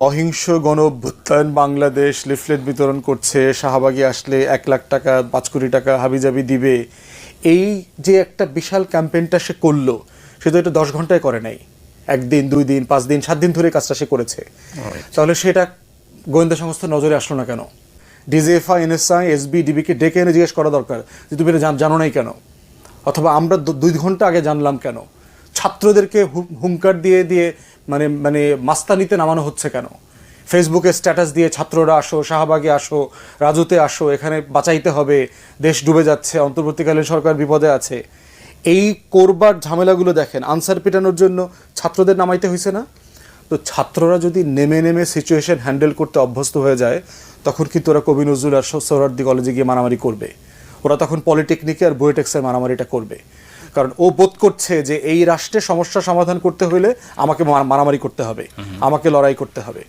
অহিংস গণ অভ্যুত্থান বাংলাদেশ লিফলেট বিতরণ করছে। শাহবাগে আসলে এক লাখ টাকা পাঁচ কোটি টাকা হাবিজাবি দিবে। এই যে একটা বিশাল ক্যাম্পেইনটা সে করল সে তো এটা দশ ঘন্টায় করে নাই। একদিন দুই দিন পাঁচ দিন সাত দিন ধরে কাজটা সে করেছে। তাহলে সেটা গোয়েন্দা সংস্থার নজরে আসলো না কেন? ডিজিএফআই এনএসআই এসবি ডিবিকে ডেকে এনে জিজ্ঞেস করা দরকার যে তুমি এটা জান- নাই কেন? অথবা আমরা দুই ঘণ্টা আগে জানলাম কেন? ছাত্রদেরকে হুঙ্কার দিয়ে দিয়ে মানে মানে মাস্তানিতে নামানো হচ্ছে কেন? ফেসবুকে স্ট্যাটাস দিয়ে ছাত্ররা আসো, শাহবাগে আসো, রাজুতে আসো, এখানে বাঁচাইতে হবে, দেশ ডুবে যাচ্ছে, অন্তর্বর্তীকালীন সরকার বিপদে আছে। এই করবার ঝামেলাগুলো দেখেন, আনসার পেটানোর জন্য ছাত্রদের নামাইতে হয়েছে না? তো ছাত্ররা যদি নেমে নেমে সিচুয়েশন হ্যান্ডেল করতে অভ্যস্ত হয়ে যায়, তখন কিন্তু ওরা কবি নজরুল আর সোহরার্দি কলেজে গিয়ে মারামারি করবে। ওরা তখন পলিটেকনিকে আর বুয়েটেক্সের মারামারিটা করবে। কারণ ও বোধ করছে যে এই রাষ্ট্রে সমস্যা সমাধান করতে হলে আমাকে মারামারি করতে হবে। আমাকে লড়াই করতে হবে।